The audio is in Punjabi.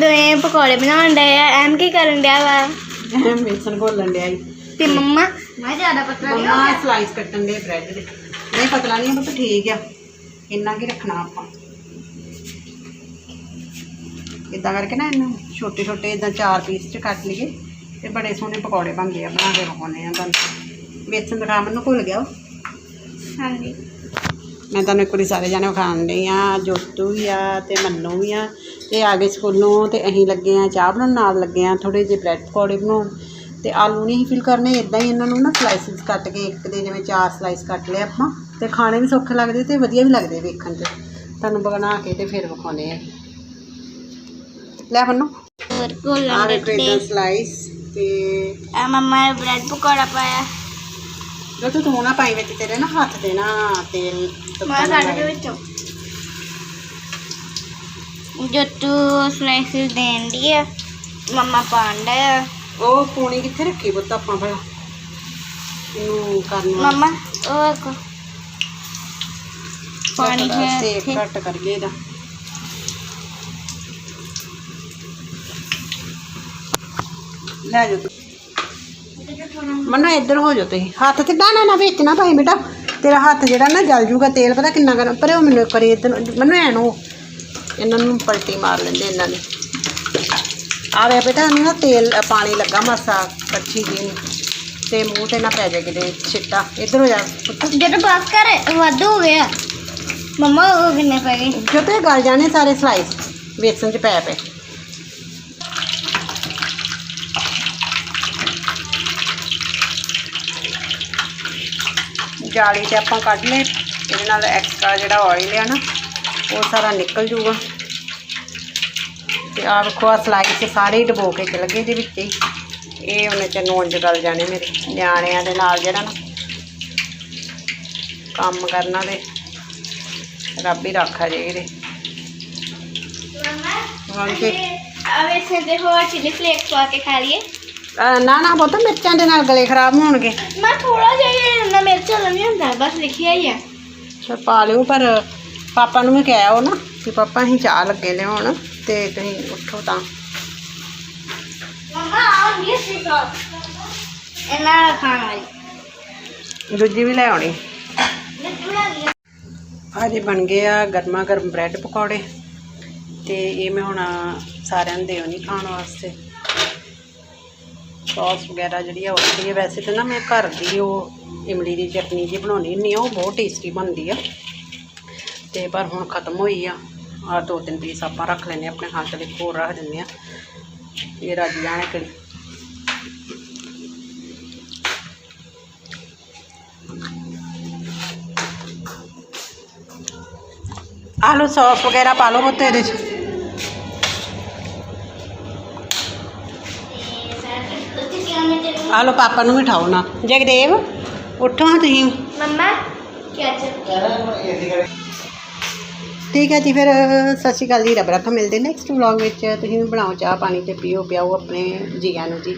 ਦੋਵੇਂ ਪਕੌੜੇ ਬਣਾਉਣ ਡਏ ਆ ਐਮ ਕੀ ਕਰਨ ਡਿਆ ਵਾ? ਬੇਸਨ ਘੋਲਣ ਡਿਆ ਈ। ਤੇ ਮੰਮਾ? ਮੈਂ ਜ਼ਿਆਦਾ ਪਤਲਾ ਨਹੀਂ ਮੰਮਾ ਸਲਾਈਸ ਕੱਟਣ ਦੇ ਬ੍ਰੈਡ ਦੇ। ਨਹੀਂ ਪਤਲਾ ਨਹੀਂ ਬਟ ਠੀਕ ਆ। ਇੰਨਾ ਕੀ ਰੱਖਣਾ ਆਪਾਂ? ਇਦਾਂ ਕਰਕੇ ਨਾ ਇਹਨੂੰ ਛੋਟੇ ਛੋਟੇ ਇਦਾਂ ਚਾਰ ਪੀਸ ਚ ਕੱਟ ਲਈਏ ਤੇ ਬੜੇ ਸੋਹਣੇ ਪਕੌੜੇ ਬਣਦੇ ਆ ਬਣਾ ਕੇ ਵਿਖਾਉਂਦੇ ਆ ਤੁਹਾਨੂੰ। ਵੇਸਣ ਦਾ ਕੰਮ ਨੂੰ ਭੁੱਲ ਗਿਆ। ਹਾਂਜੀ। ਮੈਂ ਤੁਹਾਨੂੰ ਇੱਕ ਵਾਰੀ ਸਾਰੇ ਜਾਣੇ ਵਿਖਾਉਣ ਡਈ ਆ ਜੋਤੂ ਵੀ ਆ ਤੇ ਮੰਨੂ ਵੀ ਆ ਤੇ ਆ ਗਏ ਸਕੂਲੋਂ ਤੇ ਅਸੀਂ ਲੱਗੇ ਆ ਚਾਹ ਬਣਾਉਣ ਨਾਲ ਲੱਗੇ ਆ ਥੋੜੇ ਜਿਹੇ ਬ੍ਰੈਡ ਪਕੌੜੇ ਬਣਾਉਣ ਤੇ ਆਲੂ ਨਹੀਂ ਫਿਲ ਕਰਨੇ ਇਦਾਂ ਹੀ ਇਹਨਾਂ ਨੂੰ ਨਾ ਸਲਾਈਸਿਸ ਕੱਟ ਕੇ ਇੱਕ ਦੇ ਜਿਵੇਂ ਚਾਰ ਸਲਾਈਸ ਕੱਟ ਲਏ ਆਪਾਂ ਤੇ ਖਾਣੇ ਵੀ ਸੌਖੇ ਲੱਗਦੇ ਤੇ ਵਧੀਆ ਵੀ ਲੱਗਦੇ ਵੇਖਣ 'ਚ। ਤੁਹਾਨੂੰ ਬਣਾ ਕੇ ਤੇ ਫਿਰ ਵਿਖਾਉਣੇ ਆ ਲੈ ਮੰਨੂ। ਹੋਰ ਆ ਕੋਲਾਂ ਇਦਾਂ ਸਲਾਈਸ ਤੇ ਆ ਮੰਮਾ ਨੇ ਬ੍ਰੈਡ ਪਕੌੜਾ ਪਾਇਆ। ਜੋਤੂ ਤੂੰ ਨਾ ਪਾਈ ਵਿੱਚ ਤੇਰੇ ਨਾ ਹੱਥ ਦੇ ਨਾ ਤੇਲ ਮੈਂ ਕੱਢ ਦੇ। ਵਿੱਚੋਂ। ਜੱਟੂ ਸਲਾਈਸਿਸ ਦੇਣ ਦੀ ਆ। ਮੰਮਾ ਪਾਣ ਆ। ਉਹ ਪੂਣੀ ਕਿੱਥੇ ਰੱਖੀ ਪੁੱਤ ਆਪਾਂ ਭਲਾ ਇਹਨੂੰ ਕਰਨ ਮੰਮਾ ਉਹ ਕੋ ਪਾਣੀ ਹੈ ਸੇਕ। ਘੱਟ ਕਰੀਏ ਇਹਦਾ। ਲੈ ਜਾ ਮਨਾ ਇੱਧਰ ਹੋ ਜਾ ਤੁਸੀਂ। ਹੱਥ ਤੇ ਨਾ ਨਾ ਵਿੱਚ ਨਾ ਭਾਈ ਬੇਟਾ। ਤੇਰਾ ਹੱਥ ਜਿਹੜਾ ਨਾ ਜਲ ਜੂਗਾ ਤੇਲ ਪਤਾ ਕਿੰਨਾ ਗਰਮ। ਪਰ ਉਹ ਮੈਨੂੰ ਕਰੀ ਇੱਧਰ ਮੈਨੂੰ ਐ ਨੂੰ ਇਹਨਾਂ ਨੂੰ ਪਲਟੀ ਮਾਰ ਲੈਂਦੇ ਇਹਨਾਂ ਨੇ। ਆ ਵੇ ਬੇਟਾ ਇਹਨੂੰ ਨਾ ਤੇਲ ਪਾਣੀ ਲੱਗਾ ਮਾਸਾ ਕੜਛੀ ਜੀ ਨੂੰ। ਤੇ ਮੂੰਹ ਤੇ ਨਾ ਪੈ ਜਾਏ ਕਿਤੇ ਛਿੱਟਾ। ਇੱਧਰ ਹੋ ਜਾ। ਪੁੱਤ ਜਦੋਂ ਬਾਤ ਕਰ ਵੱਧ ਹੋ ਗਿਆ ਮੰਮਾ ਉਹ ਕਿੰਨੇ ਪੈ ਗਏ? ਜੋ ਤੇ ਗਲ ਜਾਣੇ ਸਾਰੇ ਸਲਾਈਸ ਵੇਸਣ ਚ ਪੈ ਪਏ। ਜਾਲੀ ਤੇ ਆਪਾਂ ਕੱਢ ਲਏ। ਇਹਦੇ ਨਾਲ ਐਕਸਟਰਾ ਜਿਹੜਾ ਆਇਲ ਆ ਨਾ ਉਹ ਸਾਰਾ ਨਿਕਲ ਜੂਗਾ। ਤੇ ਆ ਵੇਖੋ ਆ ਸਲਾਈਸ ਸਾਰੇ ਹੀ ਡਬੋ ਕੇ ਚਲ ਗਏ ਇਹਦੇ ਵਿੱਚ ਹੀ। ਇਹ ਉਹਨੇ ਚ ਚ ਗਲ ਜਾਣੇ ਮੇਰੇ ਨਿਆਣਿਆਂ ਦੇ ਨਾਲ ਜਿਹੜਾ ਨਾ। ਕੰਮ ਕਰਨਾ ਤੇ ਰੱਬ ਹੀ ਰੱਖਾ ਜੇ ਇਹਦੇ। ਹਾਂਜੀ। ਆਵੇ ਸੇ ਦੇ ਹੋਰ ਚਿਲੀ ਫਲੇਕਸ ਪਾ ਕੇ ਖਾ ਲਈਏ। ਨਾ ਨਾ ਪੁੱਤ ਮਿਰਚਾਂ ਦੇ ਨਾਲ ਗਲੇ ਖਰਾਬ ਹੋਣਗੇ। ਮੈਂ ਥੋੜਾ ਜਿਹਾ ਵਾਲਾ ਨਹੀਂ ਹੁੰਦਾ ਬਸ ਲਿਖਿਆ ਹੀ ਆ। ਚਲ ਪਾ ਲਿਓ ਪਰ ਪਾਪਾ ਨੂੰ ਵੀ ਉਹ ਨਾ ਕਿ ਪਾਪਾ ਅਸੀਂ ਚਾਹ ਲੱਗੇ ਲਿਆਉਣ ਤੇ ਤੁਸੀਂ ਉੱਠੋ ਤਾਂ। ਮੰਮਾ ਆਉਂ ਨਹੀਂ ਸੀ ਸੌਸ ਇਹਨਾਂ ਖਾਣ ਵਾਲੀ। ਦੂਜੀ ਵੀ ਲੈ ਆਉਣੀ। ਆਜੇ ਬਣ ਗਏ ਆ ਗਰਮਾ ਗਰਮ ਬ੍ਰੈਡ ਪਕੌੜੇ ਤੇ ਇਹ ਮੈਂ ਹੁਣ ਸਾਰਿਆਂ ਨੂੰ ਦੇਉਣੀ ਖਾਣ ਵਾਸਤੇ। ਸੌਸ ਵਗੈਰਾ ਜਿਹੜੀ ਆ ਉੱਠਦੀ ਹੈ ਵੈਸੇ ਤਾਂ ਨਾ ਮੈਂ ਘਰ ਦੀ ਉਹ ਇਮਲੀ ਦੀ ਚਟਨੀ ਜੀ ਬਣਾਉਣੀ ਹੁੰਦੀ ਆ ਉਹ ਬਹੁਤ ਟੇਸਟੀ ਬਣਦੀ ਆ ਤੇ ਪਰ ਹੁਣ ਖਤਮ ਹੋਈ ਆ ਆ ਦੋ ਤਿੰਨ ਪੀਸ ਆਪਾਂ ਰੱਖ ਲੈਨੇ ਆਪਣੇ ਹੱਥ ਦੇ ਹੋਰ ਰੱਖ ਦਿੰਦੇ ਆ ਇਹ ਰੱਜ ਜਾਣੇ ਕਿਹੜੀ ਆਲੂ ਸੌਸ ਵਗੈਰਾ ਪਾ ਲਓ ਪੁੱਤ ਇਹਦੇ 'ਚ ਆਲੂ ਪਾਪਾ ਨੂੰ ਵੀ ਉਠਾਓ ਨਾ ਜਗਦੇਵ ਉੱਠੋ ਹਾਂ ਤੁਸੀਂ। ਮੰਮਾ ਕੀ ਚੱਲ ਠੀਕ ਹੈ ਜੀ ਫਿਰ ਸਤਿ ਸ਼੍ਰੀ ਅਕਾਲ ਜੀ। ਰੱਬ ਰੱਖਾ ਮਿਲਦੇ ਨੈਕਸਟ ਵਲੌਗ ਵਿੱਚ। ਤੁਸੀਂ ਵੀ ਬਣਾਓ ਚਾਹ ਪਾਣੀ ਤੇ ਪੀਓ ਪਿਆਓ ਆਪਣੇ ਜੀਆਂ ਨੂੰ ਜੀ।